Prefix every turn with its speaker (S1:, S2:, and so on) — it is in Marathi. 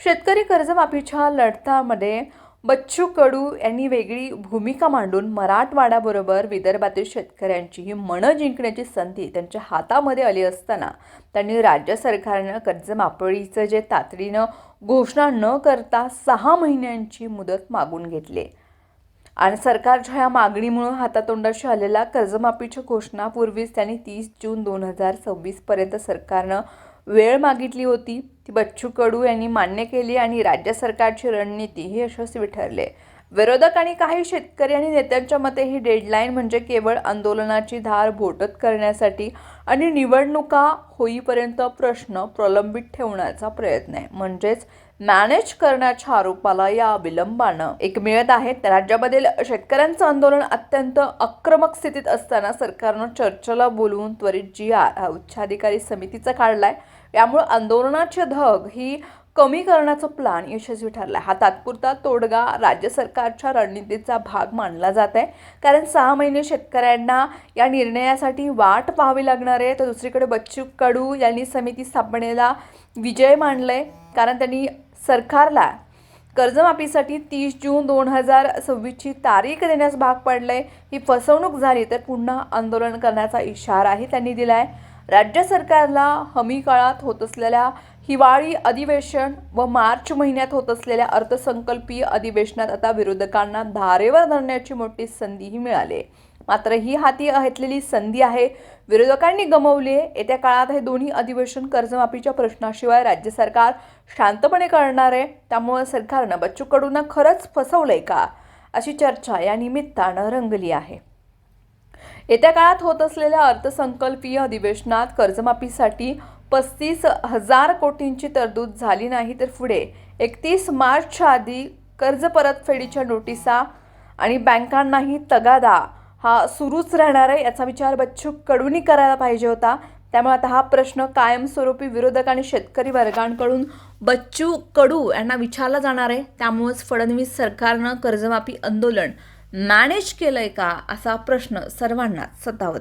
S1: शेतकरी कर्जमाफीच्या लढतामध्ये बच्चू कडू यांनी वेगळी भूमिका मांडून मराठवाड्याबरोबर विदर्भातील शेतकऱ्यांची ही मनं जिंकण्याची संधी त्यांच्या हातामध्ये आली असताना त्यांनी राज्य सरकारनं कर्जमाफीचं जे तातडीनं घोषणा न करता सहा महिन्यांची मुदत मागून घेतली. आणि सरकारच्या या मागणीमुळे हातातोंडाशी आलेल्या कर्जमाफीच्या घोषणापूर्वीच त्यांनी तीस जून दोन हजार सव्वीसपर्यंत सरकारनं वेळ मागितली होती ती बच्चू कडू यांनी मान्य केली आणि राज्य सरकारची रणनीती ही यशस्वी ठरले. विरोधक आणि काही शेतकरी आणि नेत्यांच्या मते ही डेडलाईन म्हणजे केवळ आंदोलनाची धार भोटत करण्यासाठी आणि निवडणुका होईपर्यंत प्रश्न प्रलंबित ठेवण्याचा प्रयत्न आहे. म्हणजेच मॅनेज करण्याच्या आरोपाला या विलंबानं एक मिळत आहे. राज्यामधील शेतकऱ्यांचं आंदोलन अत्यंत आक्रमक स्थितीत असताना सरकारनं चर्चेला बोलवून त्वरित जी आर हा उच्चाधिकारी समितीचा काढलाय. यामुळे आंदोलनाची धग ही कमी करण्याचा प्लान यशस्वी ठरला हा तात्पुरता तोडगा राज्य सरकारच्या रणनीतीचा भाग मानला जात आहे. कारण सहा महिने शेतकऱ्यांना या निर्णयासाठी वाट पाहावी लागणार आहे. तर दुसरीकडे बच्चू कडू यांनी समिती स्थापनेला विजय मानलाय. कारण त्यांनी सरकारला कर्जमाफीसाठी तीस जून दोन हजार सव्वीसची तारीख देण्यास भाग पडलंय. ही फसवणूक झाली तर पुन्हा आंदोलन करण्याचा इशाराही त्यांनी दिला आहे राज्य सरकारला हमी काळात होत असलेल्या हिवाळी अधिवेशन व मार्च महिन्यात होत असलेल्या अर्थसंकल्पीय अधिवेशनात आता विरोधकांना धारेवर धरण्याची मोठी संधीही मिळाली आहे. मात्र ही हाती घेतलेली संधी आहे विरोधकांनी गमवली आहे. येत्या काळात हे दोन्ही अधिवेशन कर्जमाफीच्या प्रश्नाशिवाय राज्य सरकार शांतपणे करणार आहे. त्यामुळे सरकारनं बच्चू कडूंना खरंच फसवलंय का? अशी चर्चा या निमित्तानं रंगली आहे. येत्या काळात होत असलेल्या अर्थसंकल्पीय अधिवेशनात कर्जमाफीसाठी पस्तीस हजार कोटींची तरतूद झाली नाही तर पुढे एकतीस मार्चच्या आधी कर्ज परतफेडीच्या नोटिसा आणि बँकांनाही तगादा हा सुरूच राहणार आहे याचा विचार बच्चू कडूनी करायला पाहिजे होता. त्यामुळे आता हा प्रश्न कायमस्वरूपी विरोधक आणि शेतकरी वर्गांकडून बच्चू कडू यांना विचारला जाणार आहे. त्यामुळेच फडणवीस सरकारनं कर्जमाफी आंदोलन मॅनेज आहे का असा प्रश्न सर्वांनाच सतावत